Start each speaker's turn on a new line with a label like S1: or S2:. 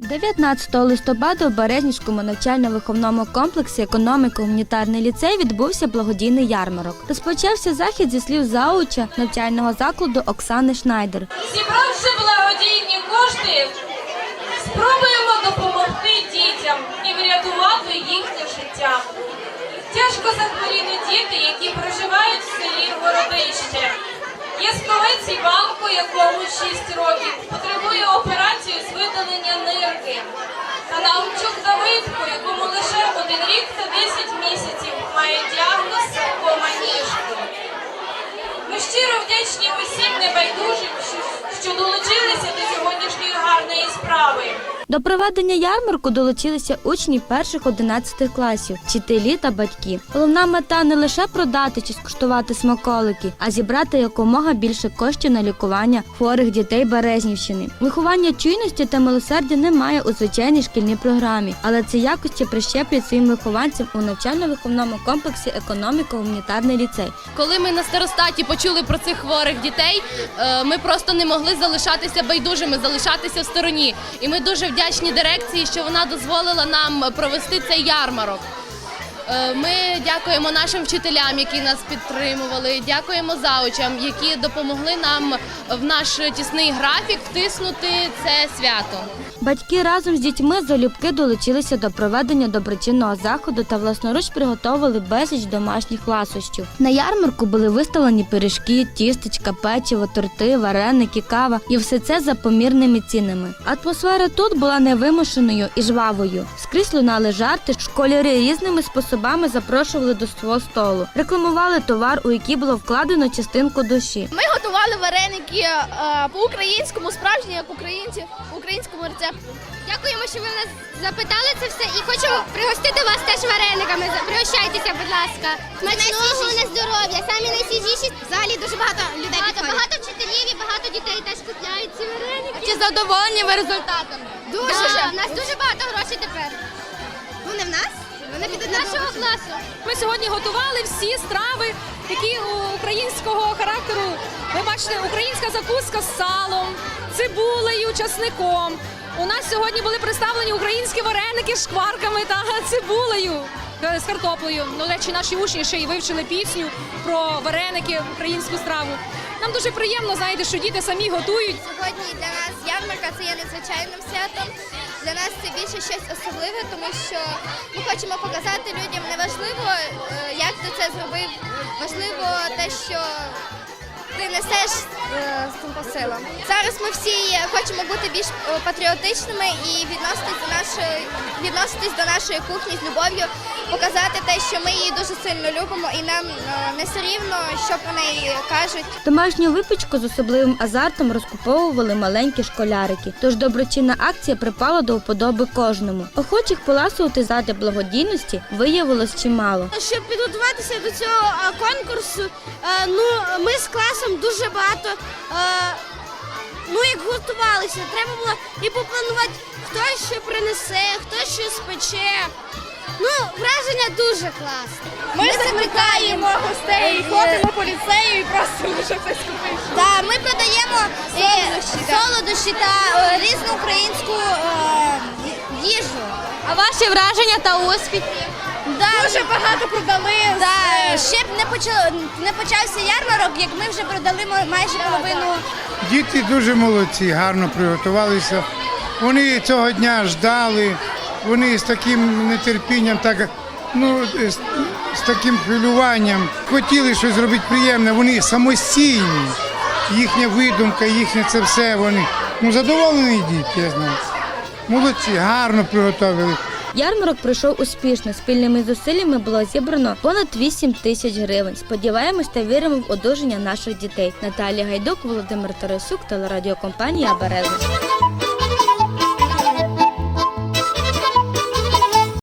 S1: 19 листопада у Березнівському навчально-виховному комплексі економіко-гуманітарний ліцей відбувся благодійний ярмарок. Розпочався захід зі слів зауча навчального закладу Оксани Шнайдер.
S2: Зібравши благодійні кошти, спробуємо допомогти дітям і врятувати їхнє життя. Тяжко захворілі діти, які проживають в селі. Іванко, якому 6 років, потребує операцію з видалення нирки. Та Наумчук Давидко, якому лише один рік та 10 місяців, має діагноз кома. Ми щиро вдячні усім До
S1: проведення ярмарку долучилися учні перших 11 класів, вчителі та батьки. Головна мета не лише продати чи скуштувати смаколики, а зібрати якомога більше коштів на лікування хворих дітей Березнівщини. Виховання чуйності та милосердя немає у звичайній шкільній програмі, але ці якості прищеплюють своїм вихованцям у навчально-виховному комплексі економіко-гуманітарний ліцей.
S3: Коли ми на старостаті почули про цих хворих дітей, е, ми просто не могли залишатися байдужими, залишатися в стороні. І ми дуже вдячні дирекції, що вона дозволила нам провести цей ярмарок. Е, Ми дякуємо нашим вчителям, які нас підтримували. Дякуємо заучам, які допомогли нам в наш тісний графік втиснути це свято.
S1: Батьки разом з дітьми залюбки долучилися до проведення доброчинного заходу та власноруч приготовили безліч домашніх ласощів. На ярмарку були виставлені пиріжки, тістечка, печиво, торти, вареники, кава і все це за помірними цінами. Атмосфера тут була невимушеною і жвавою. Скрізь лунали жарти, школяри різними способами запрошували до свого столу, рекламували товар, у який було вкладено частинку душі.
S4: Ми готували вареники е, по-українському, справжні, як українці, по українському рецепту.
S5: Дякуємо, що ви нас запитали це все і хочемо пригостити вас теж варениками. Пригощайтеся, будь ласка. Смачного на здоров'я, самі найсвіжіші. Взагалі дуже багато людей багато, багато вчителів і багато дітей теж купляють ці вареники.
S3: Чи задоволені ви результатами?
S5: Дуже у нас дуже багато грошей тепер. Ну не в нас, вони нашого класу.
S6: Ми сьогодні готували всі страви, які українського характеру. Ви бачите, українська закуска з салом, цибулею, часником. У нас сьогодні були представлені українські вареники з шкварками та цибулею е, з картоплею. До речі, наші учні ще й вивчили пісню про вареники, українську страву. Нам дуже приємно, знаєте, що діти самі готують.
S4: Сьогодні для нас ярмарка це є надзвичайним святом. Для нас це більше щось особливе, тому що ми хочемо показати людям неважливо, е, як ти це зробив. Важливо те, що ти несеш е, з цим посилом. Зараз ми всі хочемо бути більш е, патріотичними і відноситись до нашої відноситись до нашої кухні з любов'ю, показати те, що ми її дуже сильно любимо, і нам е, не все рівно, що про неї кажуть.
S1: Домашню випічку з особливим азартом розкуповували маленькі школярики. Тож доброчинна акція припала до вподоби кожному. Охочих поласувати заради благодійності виявилось чимало.
S5: Щоб підготуватися до цього конкурсу, ну ми з класом дуже багато. а, Ну, як готувалися, треба було і попланувати, хто що принесе, хто що спече. Ну, враження дуже класне.
S4: Ми закликаємо гостей, ходимо по ліцею і просимо, щоб хтось купив. Так, ми продаємо е, солодощі та е, різну українську е, їжу.
S3: А ваші враження та успіхи?
S4: Да, Дуже багато продали. Да, ще б не почав не почався ярмарок, як ми вже продали майже половину.
S7: Діти дуже молодці, гарно приготувалися. Вони цього дня ждали, вони з таким нетерпінням, так, ну, з, з таким хвилюванням хотіли щось зробити приємне. Вони самостійні. Їхня видумка, їхнє це все. Вони ну, задоволені діти, я знаю. Молодці, гарно приготували.
S1: Ярмарок пройшов успішно. Спільними зусиллями було зібрано понад 8 тисяч гривень. Сподіваємось та віримо в одужання наших дітей. Наталія Гайдук, Володимир Тарасюк, телерадіокомпанія Береза.